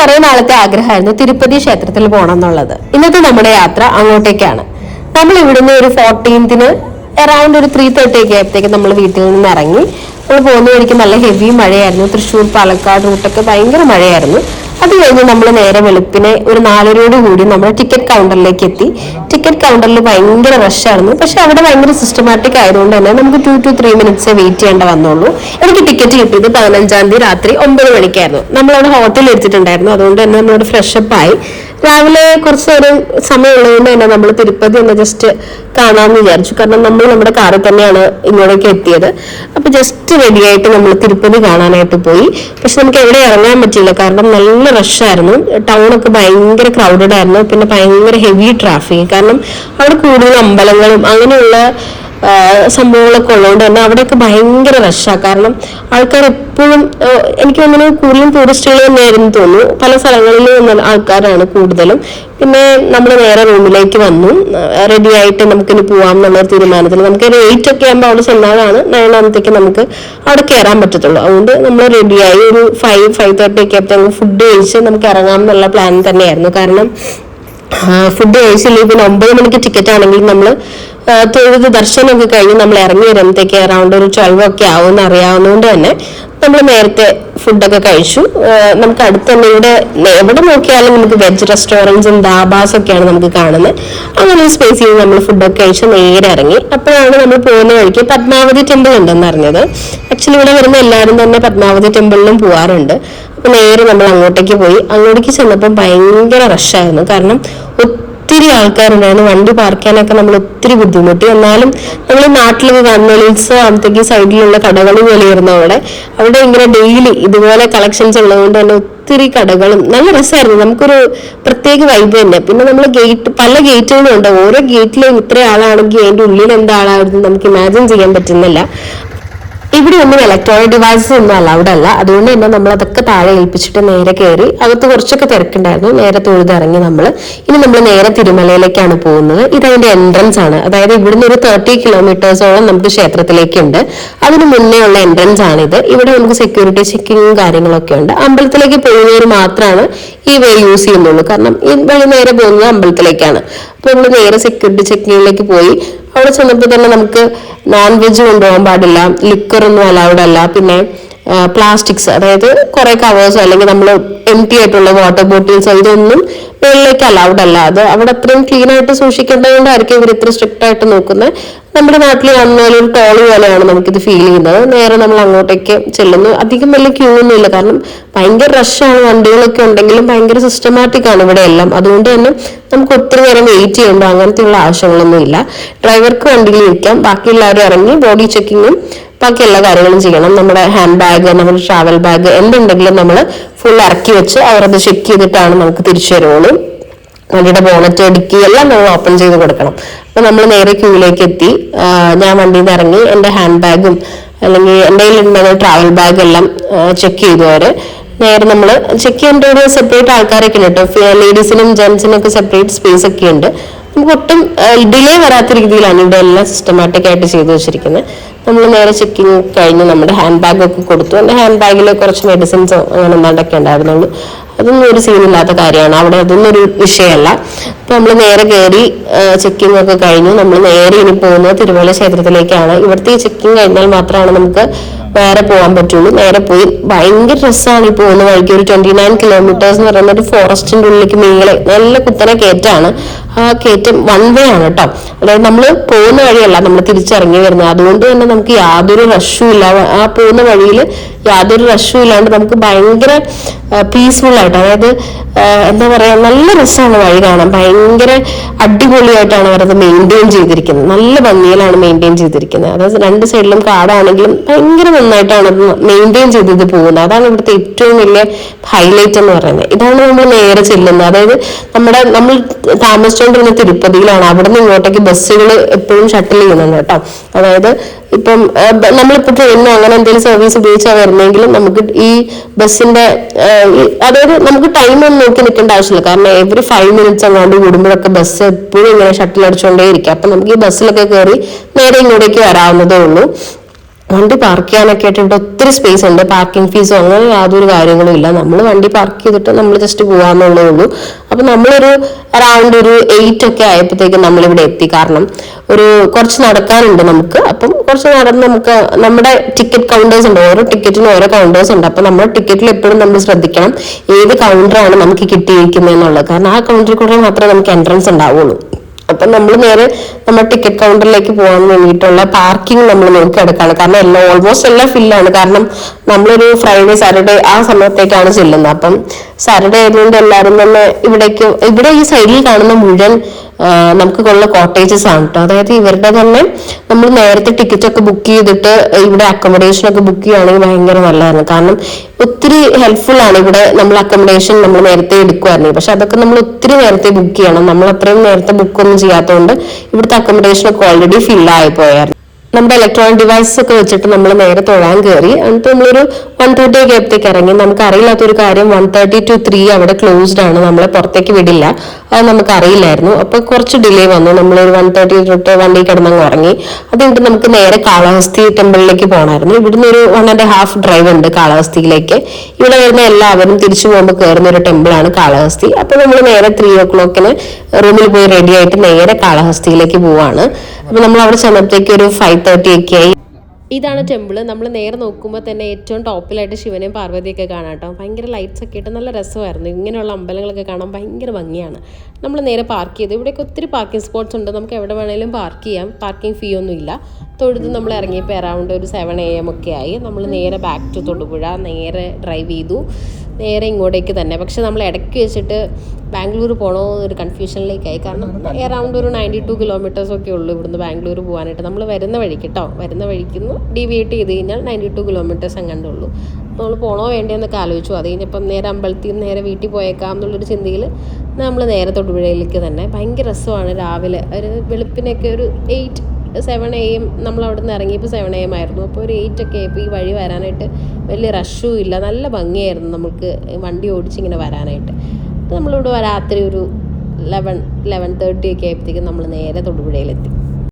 കുറെ നാളത്തെ ആഗ്രഹമായിരുന്നു തിരുപ്പതി ക്ഷേത്രത്തിൽ പോകണം എന്നുള്ളത്. ഇന്നത്തെ നമ്മുടെ യാത്ര അങ്ങോട്ടേക്കാണ്. നമ്മൾ ഇവിടുന്ന് ഒരു ഫോർട്ടീൻത്തിന് അറൌണ്ട് ഒരു ത്രീ തേർട്ടി ഒക്കെ ആയപ്പോഴത്തേക്ക് നമ്മൾ വീട്ടിൽ നിന്ന് ഇറങ്ങി. നമ്മൾ പോകുന്ന വഴിക്ക് നല്ല ഹെവി മഴയായിരുന്നു. തൃശ്ശൂർ പാലക്കാട് റൂട്ടൊക്കെ ഭയങ്കര മഴയായിരുന്നു. അത് കഴിഞ്ഞ് നമ്മൾ നേരെ വെളുപ്പിനെ ഒരു നാലരയോട് കൂടി നമ്മൾ ടിക്കറ്റ് കൗണ്ടറിലേക്ക് എത്തി. ടിക്കറ്റ് കൗണ്ടറിൽ ഭയങ്കര റഷായിരുന്നു പക്ഷെ അവിടെ ഭയങ്കര സിസ്റ്റമാറ്റിക് ആയതുകൊണ്ട് തന്നെ നമുക്ക് two two three minutes wait ചെയ്യേണ്ട വന്നുള്ളൂ. എനിക്ക് ടിക്കറ്റ് കിട്ടിയത് പതിനഞ്ചാം തീയതി രാത്രി ഒമ്പത് മണിക്കായിരുന്നു. നമ്മളവിടെ ഹോട്ടലിൽ എടുത്തിട്ടുണ്ടായിരുന്നു അതുകൊണ്ട് തന്നെ നമ്മളോട് ഫ്രഷപ്പ് ആയി. രാവിലെ കുറച്ച് നേരം സമയമുള്ളതുകൊണ്ട് തന്നെ നമ്മൾ തിരുപ്പതി ഒന്ന് ജസ്റ്റ് കാണാമെന്ന് വിചാരിച്ചു. കാരണം നമ്മൾ നമ്മുടെ കാറിൽ തന്നെയാണ് ഇങ്ങോട്ടേക്ക് എത്തിയത്. അപ്പൊ ജസ്റ്റ് റെഡിയായിട്ട് നമ്മൾ തിരുപ്പതി കാണാനായിട്ട് പോയി. പക്ഷെ നമുക്ക് എവിടെ ഇറങ്ങാൻ പറ്റില്ല കാരണം നല്ല റഷായിരുന്നു ടൗൺ ഒക്കെ ഭയങ്കര ക്രൗഡഡ് ആയിരുന്നു. പിന്നെ ഭയങ്കര ഹെവി ട്രാഫിക് കാരണം അവിടെ കൂടുതൽ അമ്പലങ്ങളും അങ്ങനെയുള്ള സംഭവങ്ങളൊക്കെ ഉള്ളതുകൊണ്ട് തന്നെ അവിടെയൊക്കെ ഭയങ്കര റഷാണ് കാരണം ആൾക്കാർ എപ്പോഴും എനിക്ക് തോന്നുന്നു കൂടുതലും ടൂറിസ്റ്റുകൾ തന്നെയായിരുന്നു തോന്നുന്നു. പല സ്ഥലങ്ങളിൽ നിന്നുള്ള ആൾക്കാരാണ് കൂടുതലും. പിന്നെ നമ്മൾ നേരെ റൂമിലേക്ക് വന്നു. റെഡി ആയിട്ട് നമുക്കിനി പോവാം എന്നുള്ള തീരുമാനത്തിൽ. നമുക്ക് ഒരു എയ്റ്റ് ഒക്കെ ആകുമ്പോൾ അവിടെ ചെന്നാലാണ് നയനാമത്തേക്ക് നമുക്ക് അവിടെ കയറാൻ പറ്റത്തുള്ളൂ. അതുകൊണ്ട് നമ്മൾ റെഡിയായി ഒരു ഫൈവ് ഫൈവ് തേർട്ടി ഒക്കെ ആയപ്പോൾ ഫുഡ് കഴിച്ച് നമുക്ക് ഇറങ്ങാം എന്നുള്ള പ്ലാൻ തന്നെയായിരുന്നു. കാരണം ഫുഡ് കഴിച്ചില്ലെങ്കിൽ പിന്നെ ഒമ്പത് മണിക്ക് ടിക്കറ്റ് ആണെങ്കിൽ നമ്മൾ തൊഴുത് ദർശനമൊക്കെ കഴിഞ്ഞ് നമ്മൾ ഇറങ്ങി വരുമ്പോഴത്തേക്ക് അറൗണ്ട് ഒരു ട്വൽവ് ഒക്കെ ആവും അറിയാവുന്നതുകൊണ്ട് തന്നെ നമ്മൾ നേരത്തെ ഫുഡൊക്കെ കഴിച്ചു. നമുക്ക് അടുത്ത് തന്നെ ഇവിടെ എവിടെ നോക്കിയാലും നമുക്ക് വെജ് റെസ്റ്റോറന്റ്സും ദാബാസ് ഒക്കെയാണ് നമുക്ക് കാണുന്നത്. അങ്ങനെ ഒരു സ്പേസിൽ നമ്മൾ ഫുഡൊക്കെ കഴിച്ച് നേരെ ഇറങ്ങി. അപ്പോഴാണ് നമ്മൾ പോകുന്ന വഴിക്ക് പത്മാവതി ടെമ്പിൾ ഉണ്ടെന്ന് അറിഞ്ഞത്. ആക്ച്വലി ഇവിടെ വരുന്ന എല്ലാവരും തന്നെ പത്മാവതി ടെമ്പിളിലും പോവാറുണ്ട്. നേരെ നമ്മൾ അങ്ങോട്ടേക്ക് പോയി. അങ്ങോട്ടേക്ക് ചെന്നപ്പോൾ ഭയങ്കര റഷായിരുന്നു കാരണം ഒത്തിരി ആൾക്കാരുണ്ടായിരുന്നു വണ്ടി പാർക്ക് ചെയ്യാനൊക്കെ നമ്മൾ ഒത്തിരി ബുദ്ധിമുട്ടി. എന്നാലും നമ്മൾ നാട്ടിലൊക്കെ കാണുന്ന ഉത്സവത്തേക്ക് സൈഡിലുള്ള കടകൾ പോലെയായിരുന്നു അവിടെ. അവിടെ ഇങ്ങനെ ഡെയിലി ഇതുപോലെ കളക്ഷൻസ് ഉള്ളതുകൊണ്ട് തന്നെ ഒത്തിരി കടകളും നല്ല രസമായിരുന്നു. നമുക്കൊരു പ്രത്യേക വൈബ് തന്നെ. പിന്നെ നമ്മൾ ഗേറ്റ് പല ഗേറ്റുകളും ഉണ്ട്. ഓരോ ഗേറ്റിലും ഇത്ര ആളാണെങ്കിൽ അതിന്റെ ഉള്ളിൽ എന്താളായിരുന്നു നമുക്ക് ഇമാജിൻ ചെയ്യാൻ പറ്റുന്നില്ല. ഇവിടെ ഒന്നും ഇലക്ട്രോണിക് ഡിവൈസസ് ഒന്നും അലൗഡ് അല്ല. അതുകൊണ്ട് തന്നെ നമ്മൾ അതൊക്കെ താഴെ ഏൽപ്പിച്ചിട്ട് നേരെ കയറി അകത്ത് കുറച്ചൊക്കെ തിരക്കുണ്ടായിരുന്നു. നേരെ തൊഴുതിറങ്ങി നമ്മൾ. ഇനി നമ്മൾ നേരെ തിരുമലയിലേക്കാണ് പോകുന്നത്. ഇത് അതിന്റെ എൻട്രൻസ് ആണ്. അതായത് ഇവിടുന്ന് ഒരു തേർട്ടി കിലോമീറ്റേഴ്സോളം നമുക്ക് ക്ഷേത്രത്തിലേക്കുണ്ട്. അതിന് മുന്നേ ഉള്ള എൻട്രൻസ് ആണ് ഇത് ഇവിടെ നമുക്ക് സെക്യൂരിറ്റി ചെക്കിങ്ങും കാര്യങ്ങളൊക്കെ ഉണ്ട്. അമ്പലത്തിലേക്ക് പോകുന്നവർ മാത്രമാണ് ഈ വേ യൂസ് ചെയ്യുന്നുള്ളൂ. കാരണം ഈ വഴി നേരെ പോകുന്നത് അമ്പലത്തിലേക്കാണ്. അപ്പൊ നമ്മൾ നേരെ സെക്യൂരിറ്റി ചെക്കിങ്ങിലേക്ക് പോയി. അവിടെ ചെന്നപ്പോൾ തന്നെ നമുക്ക് നോൺ വെജ് കൊണ്ടുപോകാൻ പാടില്ല ലിക്കറൊന്നും അലൗഡ് അല്ല. പിന്നെ പ്ലാസ്റ്റിക്സ് അതായത് കുറെ കവേഴ്സോ അല്ലെങ്കിൽ നമ്മൾ എം ടി ആയിട്ടുള്ള വാട്ടർ ബോട്ടിൽസ് ഇതൊന്നും മുകളിലേക്ക് അലൗഡ് അല്ല. അത് അവിടെ അത്രയും ക്ലീൻ ആയിട്ട് സൂക്ഷിക്കേണ്ടത് കൊണ്ടായിരിക്കും ഇവർ ഇത്ര സ്ട്രിക്റ്റ് ആയിട്ട് നോക്കുന്നത്. നമ്മുടെ നാട്ടിൽ വന്നാൽ ഒരു ടോളി പോലെയാണ് നമുക്കിത് ഫീൽ ചെയ്യുന്നത്. നേരെ നമ്മൾ അങ്ങോട്ടേക്ക് ചെല്ലുന്നു. അധികം വലിയ ക്യൂ ഒന്നും ഇല്ല. കാരണം ഭയങ്കര റഷാണ് വണ്ടികളൊക്കെ ഉണ്ടെങ്കിലും ഭയങ്കര സിസ്റ്റമാറ്റിക് ആണ് ഇവിടെ എല്ലാം. അതുകൊണ്ട് തന്നെ നമുക്ക് ഒത്തിരി നേരം വെയിറ്റ് ചെയ്യേണ്ട അങ്ങനത്തെയുള്ള ആവശ്യങ്ങളൊന്നും ഇല്ല. ഡ്രൈവർക്ക് വണ്ടിയിൽ ഇരിക്കാം. ബാക്കി എല്ലാവരും ഇറങ്ങി ബോഡി ചെക്കിങ്ങും ബാക്കി എല്ലാ കാര്യങ്ങളും ചെയ്യണം. നമ്മുടെ ഹാൻഡ് ബാഗ് നമ്മുടെ ട്രാവൽ ബാഗ് എന്തുണ്ടെങ്കിലും നമ്മൾ ഫുൾ ഇറക്കി വെച്ച് അവരത് ചെക്ക് ചെയ്തിട്ടാണ് നമുക്ക് തിരിച്ചു തരുള്ളൂ. വണ്ടിയുടെ ബോണറ്റ് ഡിക്കി എല്ലാം നമ്മൾ ഓപ്പൺ ചെയ്ത് കൊടുക്കണം. അപ്പൊ നമ്മൾ നേരെ ക്യൂവിലേക്ക് എത്തി. ഞാൻ വണ്ടിയിൽ നിന്ന് ഇറങ്ങി എന്റെ ഹാൻഡ് ബാഗും അല്ലെങ്കിൽ എന്റെ കയ്യിലുണ്ടായിരുന്ന ട്രാവൽ ബാഗ് എല്ലാം ചെക്ക് ചെയ്തു അവർ. നേരെ നമ്മൾ ചെക്ക് ചെയ്യേണ്ട ഒരു സെപ്പറേറ്റ് ആൾക്കാരൊക്കെ ഉണ്ട് കേട്ടോ. ലേഡീസിനും ജെൻസിനും ഒക്കെ സെപ്പറേറ്റ് സ്പേസ് ഒക്കെ ഉണ്ട്. നമുക്ക് ഒട്ടും ഡിലേ വരാത്ത രീതിയിലാണ് ഇവിടെ എല്ലാം സിസ്റ്റമാറ്റിക് ആയിട്ട് ചെയ്തു വെച്ചിരിക്കുന്നത്. നമ്മൾ നേരെ ചെക്കിങ് കഴിഞ്ഞ് നമ്മുടെ ഹാൻഡ് ബാഗ് ഒക്കെ കൊടുത്തു. എന്റെ ഹാൻഡ് ബാഗിൽ കുറച്ച് മെഡിസിൻസോ അങ്ങനെ എന്താണ്ടൊക്കെ ഉണ്ടായിരുന്നുള്ളൂ. അതൊന്നും ഒരു സീനില്ലാത്ത കാര്യമാണ്. അവിടെ അതൊന്നും ഒരു വിഷയമല്ല. അപ്പൊ നമ്മൾ നേരെ കയറി ചെക്കിംഗ് ഒക്കെ കഴിഞ്ഞു. നമ്മൾ നേരെ ഇനി പോകുന്നത് തിരുവല്ല ക്ഷേത്രത്തിലേക്കാണ്. ഇവിടുത്തെ ഈ ചെക്കിംഗ് കഴിഞ്ഞാൽ മാത്രമാണ് നമുക്ക് വേറെ പോകാൻ പറ്റുള്ളൂ. നേരെ പോയി ഭയങ്കര രസമാണ് ഈ പോകുന്ന വഴിക്ക്. ഒരു ട്വന്റി നയൻ കിലോമീറ്റേഴ്സ് എന്ന് പറയുന്ന ഒരു ഫോറസ്റ്റിന്റെ ഉള്ളിലേക്ക് മേലെ നല്ല കുത്തനെ കയറ്റാണ് കയറ്റം വൺ വേ ആണ് കേട്ടോ അതായത് നമ്മൾ പോകുന്ന വഴിയല്ല നമ്മൾ തിരിച്ചിറങ്ങി വരുന്നത്. അതുകൊണ്ട് തന്നെ നമുക്ക് യാതൊരു റഷും ഇല്ല. ആ പോകുന്ന വഴിയിൽ യാതൊരു റഷും ഇല്ലാണ്ട് നമുക്ക് ഭയങ്കര പീസ്ഫുൾ ആയിട്ട് അതായത് എന്താ പറയാ നല്ല രസമാണ് വഴി കാണാൻ. ഭയങ്കര അടിപൊളിയായിട്ടാണ് അവരത് മെയിന്റെയിൻ ചെയ്തിരിക്കുന്നത്. നല്ല ഭംഗിയിലാണ് മെയിന്റെയിൻ ചെയ്തിരിക്കുന്നത്. അതായത് രണ്ട് സൈഡിലും കാടാണെങ്കിലും ഭയങ്കര നന്നായിട്ടാണ് മെയിന്റെയിൻ ചെയ്തത് പോകുന്നത്. അതാണ് ഇവിടുത്തെ ഏറ്റവും വലിയ ഹൈലൈറ്റ് എന്ന് പറയുന്നത്. ഇതാണ് നമ്മൾ നേരെ ചെല്ലുന്നത്. അതായത് നമ്മുടെ നമ്മൾ താമസിച്ചുകൊണ്ടിരുന്ന തിരുപ്പതിയിലാണ്. അവിടുന്ന് ഇങ്ങോട്ടേക്ക് ബസ്സുകൾ എപ്പോഴും ഷട്ടിൽ ചെയ്യുന്നുണ്ട് കേട്ടോ. അതായത് ഇപ്പം നമ്മളിപ്പോ ട്രെയിനോ അങ്ങനെ എന്തെങ്കിലും സർവീസ് ഉപയോഗിച്ചാൽ വരുന്നെങ്കിലും നമുക്ക് ഈ ബസ്സിന്റെ അതായത് നമുക്ക് ടൈം ഒന്നും നോക്കി നിൽക്കേണ്ട ആവശ്യമില്ല. കാരണം എവറി ഫൈവ് മിനിറ്റ്സ് അങ്ങോട്ട് കൂടുമ്പോഴൊക്കെ ബസ് എപ്പോഴും ഇങ്ങനെ ഷട്ടിൽ അടിച്ചുകൊണ്ടേ ഇരിക്കും അപ്പൊ നമുക്ക് ഈ ബസ്സിലൊക്കെ കയറി നേരെ ഇങ്ങോട്ടേക്ക് വരാവുന്നതേ ഉള്ളൂ. വണ്ടി പാർക്ക് ചെയ്യാനൊക്കെ ആയിട്ട് ഇവിടെ ഒത്തിരി സ്പേസ് ഉണ്ട്. പാർക്കിംഗ് ഫീസോ അങ്ങനെ യാതൊരു കാര്യങ്ങളും ഇല്ല. നമ്മൾ വണ്ടി പാർക്ക് ചെയ്തിട്ട് നമ്മൾ ജസ്റ്റ് പോകാമെന്നുള്ളേ ഉള്ളൂ. അപ്പൊ നമ്മളൊരു അറൗണ്ട് ഒരു എയ്റ്റ് ഒക്കെ ആയപ്പോഴത്തേക്കും നമ്മളിവിടെ എത്തി. കാരണം ഒരു കുറച്ച് നടക്കാനുണ്ട് നമുക്ക്. അപ്പം കുറച്ച് നടന്ന് നമുക്ക് നമ്മുടെ ടിക്കറ്റ് കൗണ്ടേഴ്സ് ഉണ്ട്. ഓരോ ടിക്കറ്റിന് ഓരോ കൗണ്ടേഴ്സ് ഉണ്ട്. അപ്പൊ നമ്മുടെ ടിക്കറ്റിൽ എപ്പോഴും നമ്മൾ ശ്രദ്ധിക്കണം. ഏത് കൗണ്ടറാണ് നമുക്ക് കിട്ടിയിരിക്കുന്നത് എന്നുള്ളത്. കാരണം ആ കൗണ്ടറിൽ കൂടെ മാത്രമേ നമുക്ക് എൻട്രൻസ് ഉണ്ടാവുള്ളൂ. അപ്പൊ നമ്മൾ നേരെ നമ്മുടെ ടിക്കറ്റ് കൗണ്ടറിലേക്ക് പോകാൻ വേണ്ടിയിട്ടുള്ള പാർക്കിംഗ് നമ്മൾ നോക്കിയെടുക്കാണ്. കാരണം എല്ലാം ഓൾമോസ്റ്റ് എല്ലാം ഫില്ലാണ് കാരണം നമ്മളൊരു ഫ്രൈഡേ സാറ്റർഡേ ആ സമയത്തേക്കാണ് ചെല്ലുന്നത്. അപ്പം സാറ്റർഡേ ആയതുകൊണ്ട് എല്ലാവരും തന്നെ ഇവിടേക്ക് ഇവിടെ ഈ സൈഡിൽ കാണുന്ന മുഴുവൻ നമുക്ക് ഉള്ള കോട്ടേജസ് ആണ് കേട്ടോ അതായത് ഇവരുടെ തന്നെ നമ്മൾ നേരത്തെ ടിക്കറ്റ് ഒക്കെ ബുക്ക് ചെയ്തിട്ട് ഇവിടെ അക്കോമഡേഷൻ ഒക്കെ ബുക്ക് ചെയ്യുകയാണെങ്കിൽ ഭയങ്കര നല്ലതാണ് കാരണം ഒത്തിരി ഹെൽപ്ഫുൾ ആണ് ഇവിടെ നമ്മൾ അക്കോമഡേഷൻ നമ്മൾ നേരത്തെ എടുക്കുമായിരുന്നു പക്ഷെ അതൊക്കെ നമ്മൾ ഒത്തിരി നേരത്തെ ബുക്ക് ചെയ്യണം. നമ്മൾ അത്രയും നേരത്തെ ബുക്ക് ഒന്നും ചെയ്യാത്തതുകൊണ്ട് ഇവിടുത്തെ അക്കോമഡേഷൻ ഒക്കെ ഓൾറെഡി ഫില്ലായി പോയായിരുന്നു. നമ്മുടെ ഇലക്ട്രോണിക് ഡിവൈസസ് ഒക്കെ വെച്ചിട്ട് നമ്മൾ നേരെ തൊഴാൻ കയറി എന്നിട്ട് നമ്മളൊരു വൺ തേർട്ടി ഒക്കെ ആയപ്പോഴത്തേക്ക് ഇറങ്ങി. നമുക്ക് അറിയില്ലാത്തൊരു കാര്യം വൺ തേർട്ടി ടു ത്രീ അവിടെ ക്ലോസ്ഡ് ആണ്. നമ്മളെ പുറത്തേക്ക് വിടില്ല. അത് നമുക്ക് അറിയില്ലായിരുന്നു അപ്പൊ കുറച്ച് ഡിലേ വന്നു. നമ്മളൊരു വൺ തേർട്ടി തൊട്ട് വണ്ടി കിടന്നങ്ങ് ഇറങ്ങി അത് കഴിഞ്ഞിട്ട് നമുക്ക് നേരെ കാളഹസ്തി ടെമ്പിളിലേക്ക് പോകണമായിരുന്നു ഇവിടുന്ന് ഒരു വൺ ആൻഡ് ഹാഫ് ഡ്രൈവ് ഉണ്ട് കാളഹസ്തിയിലേക്ക്. ഇവിടെ വരുന്ന എല്ലാവരും തിരിച്ചു പോകുമ്പോൾ കയറുന്ന ഒരു ടെമ്പിളാണ് കാളഹസ്തി. അപ്പൊ നമ്മൾ നേരെ ത്രീ ഓ ക്ലോക്കിന് റൂമിൽ പോയി റെഡി ആയിട്ട് നേരെ കാളഹസ്തിയിലേക്ക് പോവാണ്. അപ്പൊ നമ്മൾ അവിടെ ചെന്നപ്പോഴത്തേക്ക് ഒരു ഫൈവ് തേർട്ടി ഒക്കെ ആയി ഇതാണ് ടെമ്പിൾ നമ്മൾ നേരെ നോക്കുമ്പോൾ തന്നെ ഏറ്റവും ടോപ്പിലായിട്ട് ശിവനെയും പാർവതിയൊക്കെ കാണാം കേട്ടോ. ഭയങ്കര ലൈറ്റ്സ് ഒക്കെ ഇട്ട് നല്ല രസമായിരുന്നു. ഇങ്ങനെയുള്ള അമ്പലങ്ങളൊക്കെ കാണാൻ ഭയങ്കര ഭംഗിയാണ്. നമ്മൾ നേരെ പാർക്ക് ചെയ്തു. ഇവിടെയൊക്കെ ഒത്തിരി പാർക്കിംഗ് സ്പോട്ട്സ് ഉണ്ട്. നമുക്ക് എവിടെ വേണേലും പാർക്ക് ചെയ്യാം. പാർക്കിംഗ് ഫീ ഒന്നും ഇല്ല തൊഴുത് നമ്മൾ ഇറങ്ങിയപ്പോൾ അറൗണ്ട് ഒരു സെവൻ എ എം ഒക്കെ ആയി. നമ്മൾ നേരെ ബാക്ക് ടു തൊടുപുഴ. നേരെ ഡ്രൈവ് ചെയ്തു. നേരെ ഇങ്ങോട്ടേക്ക് തന്നെ. പക്ഷെ നമ്മൾ ഇടയ്ക്ക് വെച്ചിട്ട് ബാംഗ്ലൂർ പോകണോ എന്നൊരു കൺഫ്യൂഷനിലേക്കായി കാരണം എറൗണ്ട് ഒരു നയന്റി ടു കിലോമീറ്റേഴ്സ് ഒക്കെ ഉള്ളൂ ഇവിടുന്ന് ബാംഗ്ലൂർ പോകാനായിട്ട് നമ്മൾ വരുന്ന വഴിക്ക് കേട്ടോ വരുന്ന വഴിക്ക് നിന്ന് ഡീവിയേറ്റ് ചെയ്ത് കഴിഞ്ഞാൽ നയന്റി ടു കിലോമീറ്റേഴ്സ് എങ്ങാണ്ടേ ഉള്ളൂ. നമ്മൾ പോകണോ വേണ്ടിയെന്നൊക്കെ ആലോചിച്ചു. അത് കഴിഞ്ഞപ്പം നേരെ അമ്പലത്തിൽ നിന്ന് നേരെ വീട്ടിൽ പോയേക്കാം എന്നുള്ളൊരു ചിന്തയിൽ നമ്മൾ നേരെ തൊടുപുഴയിലേക്ക് തന്നെ. ഭയങ്കര രസമാണ് രാവിലെ. ഒരു വെളുപ്പിനൊക്കെ ഒരു എയ്റ്റ് സെവൻ എ എം നമ്മൾ അവിടെ നിന്ന് ഇറങ്ങിയപ്പോൾ സെവൻ എ എം ആയിരുന്നു. അപ്പോൾ ഒരു എയ്റ്റ് ഒക്കെ ആയപ്പോൾ ഈ വഴി വരാനായിട്ട് വലിയ റഷും ഇല്ല. നല്ല ഭംഗിയായിരുന്നു നമുക്ക് വണ്ടി ഓടിച്ചിങ്ങനെ വരാനായിട്ട്. നമ്മളിവിടെ രാത്രി ഒരു ലെവൻ ലെവൻ തേർട്ടി ഒക്കെ ആയപ്പോഴത്തേക്കും നമ്മൾ നേരെ തൊടുപുഴയിലെത്തി.